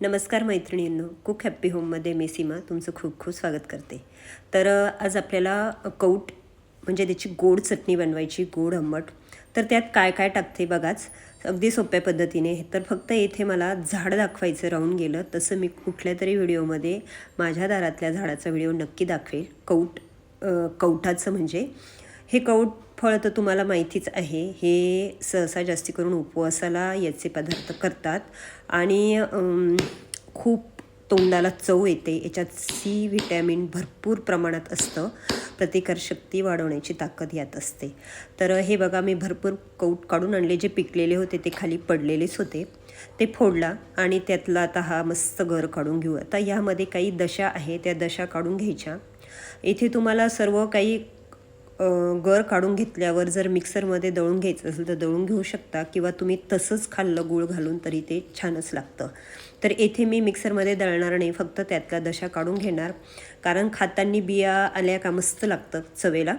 नमस्कार मैत्रिणींनो cook happy होममध्ये मी सीमा तुमचं खूप खूप स्वागत करते. तर आज आपल्याला कौट म्हणजे त्याची गोड चटणी बनवायची गोड आंबट. तर त्यात काय काय टाकते बघाच. अगदी सोप्या पद्धतीने. तर फक्त इथे मला झाड दाखवायचं राहून गेलं. तसं मी कुठल्या तरी व्हिडिओमध्ये माझ्या दारातल्या झाडाचा व्हिडिओ नक्की दाखवेल. कौट कौटाचं म्हणजे. हे कौट फळ तर तुम्हाला माहितीच आहे. हे सहसा जास्ती करून उपवासाला याचे पदार्थ करतात. आणि खूप तोंडाला चव येते. याच्यात सी व्हिटॅमिन भरपूर प्रमाणात असतं. प्रतिकारशक्ती वाढवण्याची ताकद यात असते. तर हे बघा मी भरपूर कौट काढून आणले. जे पिकलेले होते ते खाली पडलेलेच होते. ते फोडला आणि त्यातला आता हा मस्त घर काढून घेऊ. आता यामध्ये काही दशा आहे. त्या दशा काढून घ्यायच्या. इथे तुम्हाला सर्व काही गर काढून घेतल्यावर जर मिक्सरमध्ये दळून घ्यायचं असेल तर दळून घेऊ शकता किंवा तुम्ही तसंच खाल्लं गूळ घालून तरी ते छानच लागतं. तर येथे मी मिक्सरमध्ये दळणार नाही फक्त त्यातल्या दशा काढून घेणार. कारण खातांनी बिया आल्या का मस्त लागतं चवेला.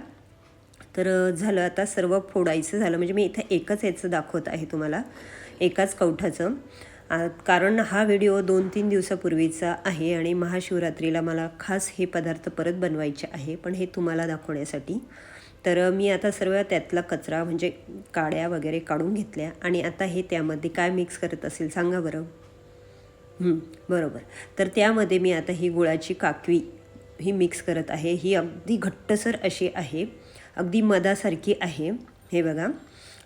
तर झालं आता सर्व फोडायचं झालं. म्हणजे मी इथं एकच याचं दाखवत आहे तुम्हाला. एकाच कवठाचं. कारण हा व्हिडिओ दोन तीन दिवसापूर्वीचा आहे आणि महाशिवरात्रीला मला खास हे पदार्थ परत बनवायचे आहे पण हे तुम्हाला दाखवण्यासाठी. तर मी आता सर्व त्यातला कचरा म्हणजे काड्या वगैरे काढून घेतल्या आणि आता हे त्यामध्ये काय मिक्स करत असेल सांगा बरं. बरोबर. तर त्यामध्ये मी आता ही गुळाची काकवी ही मिक्स करत आहे. ही अगदी घट्टसर अशी आहे. अगदी मधासारखी आहे. हे बघा.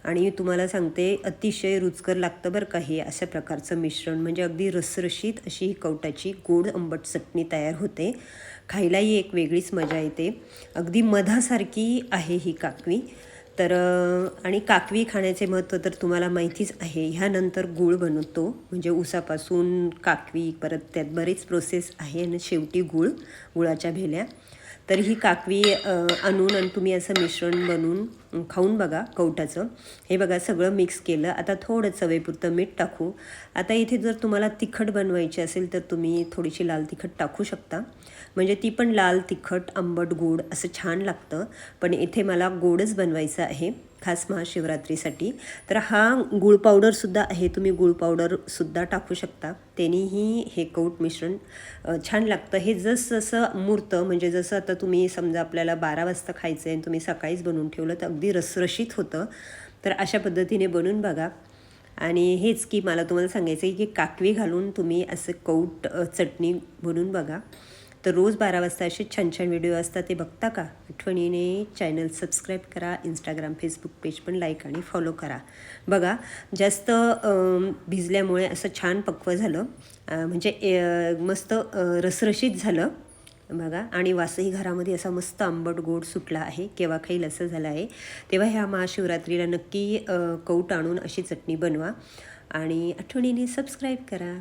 आणि तुम्हाला सांगते अतिशय रुचकर लागतं बरं का हे अशा प्रकारचं मिश्रण. म्हणजे अगदी रसरशीत अशी ही कवटाची गोड आंबट चटणी तयार होते. खायलाही एक वेगळीच मजा येते. अगदी मधासारखी आहे ही काकवी. तर आणि काकवी खाण्याचे महत्त्व तर तुम्हाला माहितीच आहे. ह्यानंतर गूळ बनवतो. म्हणजे ऊसापासून काकवी परत त्यात बरीच प्रोसेस आहे आणि शेवटी गूळ गुळाच्या भेल्या. तर ही काकवी आणून आणि तुम्ही असं मिश्रण बनवून खाऊन बघा कवटाचं. हे बघा सगळं मिक्स केलं. आता थोडं चवेपुरतं मीठ टाकू. आता इथे जर तुम्हाला तिखट बनवायची असेल तर तुम्ही थोडीशी लाल तिखट टाकू शकता. म्हणजे ती पण लाल तिखट आंबट गोड असं छान लागतं. पण इथे मला गोडच बनवायचं आहे. खास महाशिवरात्रीसाठी. तर हा गुळ पावडरसुद्धा आहे तुम्ही गुळ पावडरसुद्धा टाकू शकता. त्यांनीही हे कौट मिश्रण छान लागतं. हे जसजसं जसं मूर्त म्हणजे जसं आता तुम्ही समजा आपल्याला बारा वाजता खायचं आहे आणि तुम्ही सकाळीच बनवून ठेवलं तर अगदी रसरशीत होतं. तर अशा पद्धतीने बनवून बघा. आणि हेच की मला तुम्हाला सांगायचं आहे की काकवी घालून तुम्ही असं कौट चटणी बनवून बघा. तर रोज बारा वाजता असे छान छान व्हिडिओ असतात ते बघता का? आठवणीने चॅनल सबस्क्राईब करा इंस्टाग्राम फेसबुक पेज पण लाईक आणि फॉलो करा. बघा जास्त भिजल्यामुळे असं छान पक्व झालं. म्हणजे मस्त रसरशीत झालं. बघा आणि वासही घरामध्ये असा मस्त आंबट गोड सुटला आहे. केव्हा खाईल असं झालं आहे. तेव्हा ह्या महाशिवरात्रीला नक्की कौट आणून अशी चटणी बनवा. आणि आठवणीने सबस्क्राईब करा.